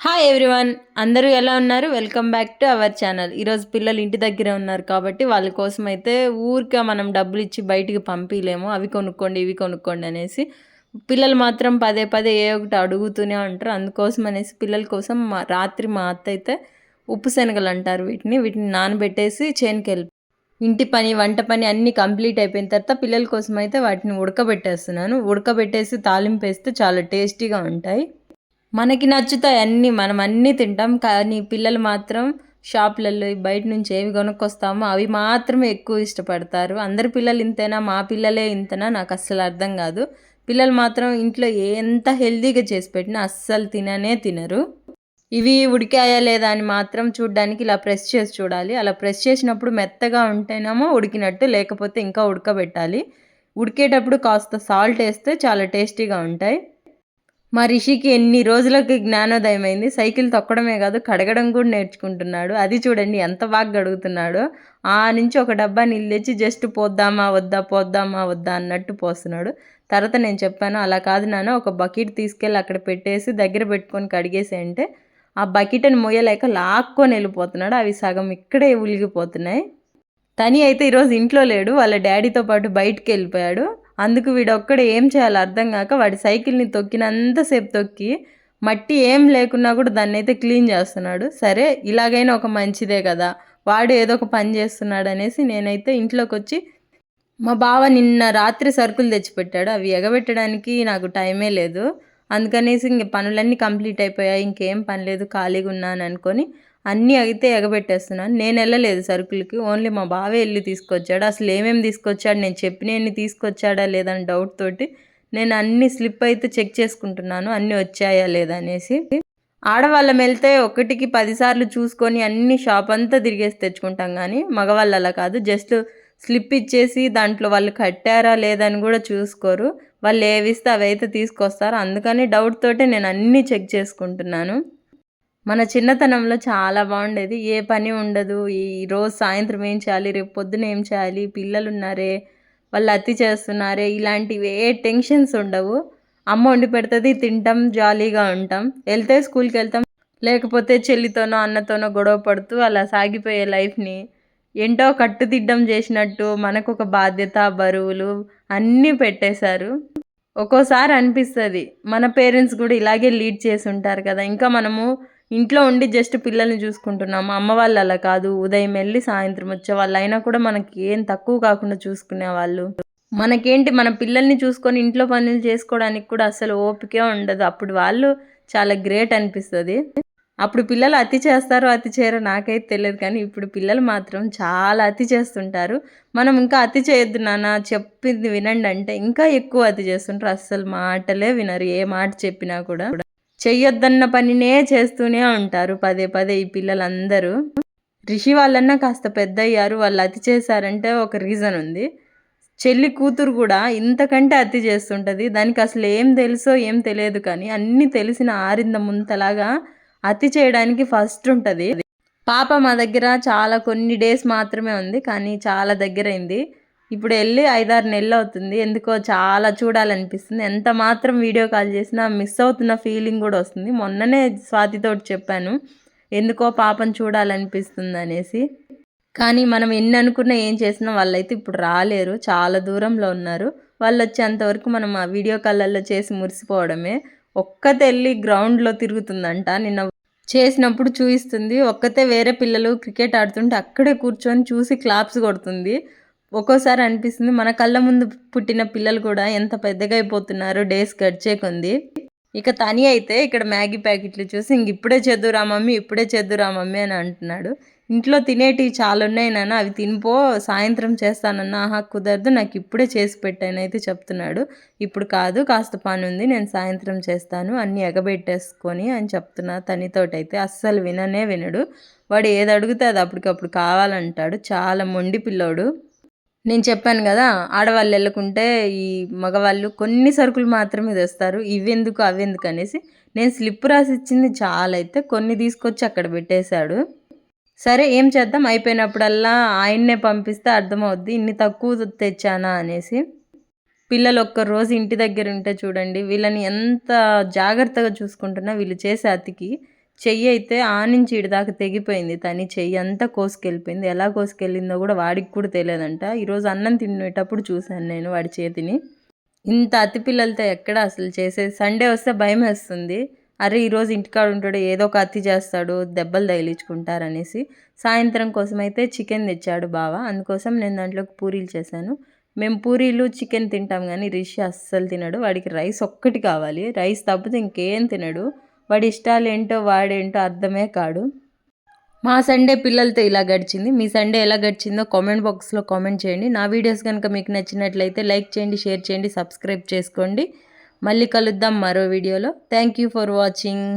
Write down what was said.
Hi everyone అందరూ ఎలా ఉన్నారు? Welcome back to our channel ఈరోజు పిల్లలు ఇంటి దగ్గర ఉన్నారు కాబట్టి వాళ్ళ కోసం అయితే ఊరికే మనం డబ్బులు ఇచ్చి బయటికి పంపించలేము అవి కొనుక్కోండి ఇవి కొనుక్కోండి అనేసి పిల్లలు మాత్రం పదే పదే ఏ ఒకటి అడుగుతూనే ఉంటారు. అందుకోసం అనేసి పిల్లల కోసం మా రాత్రి మా అత్త అయితే ఉప్పు శనగలు అంటారు వీటిని. వీటిని నానబెట్టేసి చేనుకి వెళ్ళి ఇంటి పని వంట పని అన్నీ కంప్లీట్ అయిపోయిన తర్వాత పిల్లల కోసం అయితే వాటిని ఉడకబెట్టేస్తున్నాను. ఉడకబెట్టేసి తాలింపు వేస్తే చాలా టేస్టీగా ఉంటాయి. మనకి నచ్చుతాయి అన్నీ మనం అన్నీ తింటాం. కానీ పిల్లలు మాత్రం షాపులలో బయట నుంచి ఏవి కొనుక్కొస్తామో అవి మాత్రమే ఎక్కువ ఇష్టపడతారు. అందరి పిల్లలు ఇంతేనా? మా పిల్లలే ఇంతనా? నాకు అస్సలు అర్థం కాదు. పిల్లలు మాత్రం ఇంట్లో ఎంత హెల్తీగా చేసి పెట్టినా అస్సలు తిననే తినరు. ఇవి ఉడికాయా లేదా అని మాత్రం చూడడానికి ఇలా ప్రెస్ చేసి చూడాలి. అలా ప్రెస్ చేసినప్పుడు మెత్తగా ఉంటేనేమో ఉడికినట్టు లేకపోతే ఇంకా ఉడకబెట్టాలి. ఉడికేటప్పుడు కాస్త సాల్ట్ వేస్తే చాలా టేస్టీగా ఉంటాయి. మా రిషికి ఎన్ని రోజులకు జ్ఞానోదయం అయింది? సైకిల్ తొక్కడమే కాదు కడగడం కూడా నేర్చుకుంటున్నాడు. అది చూడండి ఎంత బాగా కడుగుతున్నాడో ఆ నుంచి ఒక డబ్బా నీళ్ళు తెచ్చి జస్ట్ పోద్దామా వద్దా పోద్దామా వద్దా అన్నట్టు పోస్తున్నాడు. తర్వాత నేను చెప్పాను అలా కాదు నాన్న ఒక బకెట్ తీసుకెళ్ళి అక్కడ పెట్టేసి దగ్గర పెట్టుకొని కడిగేసి అంటే ఆ బకెట్ని మొయ్యలేక లాక్కొని వెళ్ళిపోతున్నాడు. అవి సగం ఇక్కడే ఉలిగిపోతున్నాయి. తని అయితే ఈరోజు ఇంట్లో లేడు వాళ్ళ డాడీతో పాటు బయటికి వెళ్ళిపోయాడు. అందుకు వీడొక్కడ ఏం చేయాలో అర్థం కాక వాడి సైకిల్ని తొక్కినంతసేపు తొక్కి మట్టి ఏం లేకున్నా కూడా దాన్ని అయితే క్లీన్ చేస్తున్నాడు. సరే ఇలాగైనా ఒక మంచిదే కదా. వాడు ఏదో ఒక పని చేస్తున్నాడు అనేసి నేనైతే ఇంట్లోకి వచ్చి మా బావ నిన్న రాత్రి సరుకులు తెచ్చిపెట్టాడు. అవి ఎగబెట్టడానికి నాకు టైమే లేదు. అందుకనేసి ఇంక పనులన్నీ కంప్లీట్ అయిపోయాయి. ఇంకేం పని లేదు. ఖాళీగా ఉన్నాను అనుకొని అన్నీ అయితే ఎగబెట్టేస్తున్నాను. నేను వెళ్ళలేదు సరుకులకి. ఓన్లీ మా బావే వెళ్ళి తీసుకొచ్చాడు. అసలు ఏమేమి తీసుకొచ్చాడు? నేను చెప్పినవన్నీ తీసుకొచ్చాడా లేదని డౌట్ తోటి నేను అన్ని స్లిప్ అయితే చెక్ చేసుకుంటున్నాను. అన్నీ వచ్చాయా లేదా అనేసి. ఆడవాళ్ళం వెళ్తే ఒకటికి పదిసార్లు చూసుకొని అన్ని షాప్ అంతా తిరిగేసి తెచ్చుకుంటాం కానీ మగవాళ్ళు అలా కాదు. జస్ట్ స్లిప్ ఇచ్చేసి దాంట్లో వాళ్ళు కట్టారా లేదని కూడా చూసుకోరు. వాళ్ళు ఏవిస్తే అవి అయితే తీసుకొస్తారు. అందుకని డౌట్ తోటే నేను అన్నీ చెక్ చేసుకుంటున్నాను. మన చిన్నతనంలో చాలా బాగుండేది. ఏ పని ఉండదు. ఈ రోజు సాయంత్రం ఏం చేయాలి? రేపు పొద్దున ఏం చేయాలి? పిల్లలు ఉన్నారే వాళ్ళు అతి చేస్తున్నారే ఇలాంటివి ఏ టెన్షన్స్ ఉండవు. అమ్మ వండి పెడుతుంది తింటాం జాలీగా ఉంటాం. వెళ్తే స్కూల్కి వెళ్తాం. లేకపోతే చెల్లితోనో అన్నతోనో గొడవ పడుతూ అలా సాగిపోయే లైఫ్ని ఏంటో కట్టుదిడ్డం చేసినట్టు మనకు ఒక బాధ్యత బరువులు అన్నీ పెట్టేశారు. ఒక్కోసారి అనిపిస్తుంది. మన పేరెంట్స్ కూడా ఇలాగే లీడ్ చేసి ఉంటారు కదా. ఇంకా మనము ఇంట్లో ఉండి జస్ట్ పిల్లల్ని చూసుకుంటున్నాము అమ్మ వాళ్ళు అలా కాదు. ఉదయం వెళ్ళి సాయంత్రం వచ్చే వాళ్ళు అయినా కూడా మనకి ఏం తక్కువ కాకుండా చూసుకునే వాళ్ళు. మనకేంటి? మన పిల్లల్ని చూసుకొని ఇంట్లో పనులు చేసుకోవడానికి కూడా అసలు ఓపికే ఉండదు. అప్పుడు వాళ్ళు చాలా గ్రేట్ అనిపిస్తుంది. అప్పుడు పిల్లలు అతి చేస్తారో అతి చేయరో నాకైతే తెలియదు. కానీ ఇప్పుడు పిల్లలు మాత్రం చాలా అతి చేస్తుంటారు. మనం ఇంకా అతి చేయొద్దు నాన్న. చెప్పింది వినండి అంటే ఇంకా ఎక్కువ అతి చేస్తుంటారు. అస్సలు మాటలే వినరు. ఏ మాట చెప్పినా కూడా. చెయ్యొద్దన్న పనినే చేస్తూనే ఉంటారు పదే పదే ఈ పిల్లలందరూ. రిషి వాళ్ళన్నా కాస్త పెద్ద అయ్యారు వాళ్ళు అతి చేశారంటే ఒక రీజన్ ఉంది. చెల్లి కూతురు కూడా ఇంతకంటే అతి చేస్తుంటుంది. దానికి అసలు ఏం తెలుసో ఏం తెలియదు కానీ అన్నీ తెలిసిన ఆరింద ముంతలాగా అతి చేయడానికి ఫస్ట్ ఉంటుంది. పాప మా దగ్గర చాలా కొన్ని డేస్ మాత్రమే ఉంది కానీ చాలా దగ్గరైంది. ఇప్పుడు వెళ్ళి ఐదారు నెలలు అవుతుంది. ఎందుకో చాలా చూడాలనిపిస్తుంది. ఎంత మాత్రం వీడియో కాల్ చేసినా మిస్ అవుతున్న ఫీలింగ్ కూడా వస్తుంది. మొన్ననే స్వాతితోటి చెప్పాను. ఎందుకో పాపను చూడాలనిపిస్తుంది అనేసి. కానీ మనం ఎన్ని అనుకున్నా ఏం చేసినా వాళ్ళైతే ఇప్పుడు రాలేరు. చాలా దూరంలో ఉన్నారు. వాళ్ళు వచ్చేంతవరకు మనం ఆ వీడియో కాల్లో చేసి మురిసిపోవడమే. ఒక్కతే వెళ్ళి గ్రౌండ్లో తిరుగుతుందంట. నిన్న చేసినప్పుడు చూపిస్తుంది ఒక్కతే వేరే పిల్లలు క్రికెట్ ఆడుతుంటే అక్కడే కూర్చొని చూసి క్లాప్స్ కొడుతుంది. ఒక్కోసారి అనిపిస్తుంది మన కళ్ళ ముందు పుట్టిన పిల్లలు కూడా ఎంత పెద్దగా అయిపోతున్నారు డేస్ గడిచే కొంది. ఇక తని అయితే ఇక్కడ మ్యాగీ ప్యాకెట్లు చూసి ఇంక ఇప్పుడే చేద్దురా మమ్మీ ఇప్పుడే చేద్దురా మమ్మీ అని అంటున్నాడు. ఇంట్లో తినేటివి చాలా ఉన్నాయి నాన్న అవి తినిపో సాయంత్రం చేస్తానన్నా ఆహా కుదరదు నాకు ఇప్పుడే చేసి పెట్టాను అయితే చెప్తున్నాడు. ఇప్పుడు కాదు కాస్త పని ఉంది నేను సాయంత్రం చేస్తాను అన్నీ ఎగబెట్టేసుకొని అని చెప్తున్నా తనితోటైతే. అస్సలు విననే వినడు. వాడు ఏది అడిగితే అది అప్పటికప్పుడు కావాలంటాడు. చాలా మొండి పిల్లోడు. నేను చెప్పాను కదా ఆడవాళ్ళు వెళ్ళకుంటే ఈ మగవాళ్ళు కొన్ని సరుకులు మాత్రమే తెస్తారు ఇవెందుకు అవెందుకు అనేసి. నేను స్లిప్ రాసి ఇచ్చింది చాలా అయితే కొన్ని తీసుకొచ్చి అక్కడ పెట్టేశాడు. సరే ఏం చేద్దాం? అయిపోయినప్పుడల్లా ఆయన్నే పంపిస్తే అర్థమవుద్ది ఇన్ని తక్కువ తెచ్చానా అనేసి. పిల్లలు ఒక్కరోజు ఇంటి దగ్గర ఉంటే చూడండి వీళ్ళని ఎంత జాగ్రత్తగా చూసుకుంటున్నా వీళ్ళు చేసే అతికి. చెయ్యి అయితే ఆ నుంచి దాకా తెగిపోయింది. తని చెయ్యి అంతా కోసుకెళ్ళిపోయింది. ఎలా కోసుకెళ్ళిందో కూడా వాడికి కూడా తెలియదంట. ఈరోజు అన్నం తినేటప్పుడు చూశాను నేను వాడి చేతిని. ఇంత అతి పిల్లలతో ఎక్కడ అసలు చేసేది సండే వస్తే భయం వేస్తుంది. అరే ఈరోజు ఇంటికాడ ఉంటాడు ఏదో ఒక అతి చేస్తాడు దెబ్బలు తగిలించుకుంటారనేసి. సాయంత్రం కోసం అయితే చికెన్ తెచ్చాడు బావ. అందుకోసం నేను దాంట్లోకి పూరీలు చేశాను. మేము పూరీలు చికెన్ తింటాం కానీ రిషి అస్సలు తినడు. వాడికి రైస్ ఒక్కటి కావాలి. రైస్ తప్పితే ఇంకేం తినడు. వాడి ఇష్టాలు ఏంటో వాడేంటో అర్థమే కాడు. మా సండే పిల్లలతో ఇలా గడిచింది. మీ సండే ఎలా గడిచిందో కామెంట్ బాక్స్లో కామెంట్ చేయండి. నా వీడియోస్ కనుక మీకు నచ్చినట్లయితే లైక్ చేయండి షేర్ చేయండి సబ్స్క్రైబ్ చేసుకోండి. మళ్ళీ కలుద్దాం మరో వీడియోలో. Thank you for watching.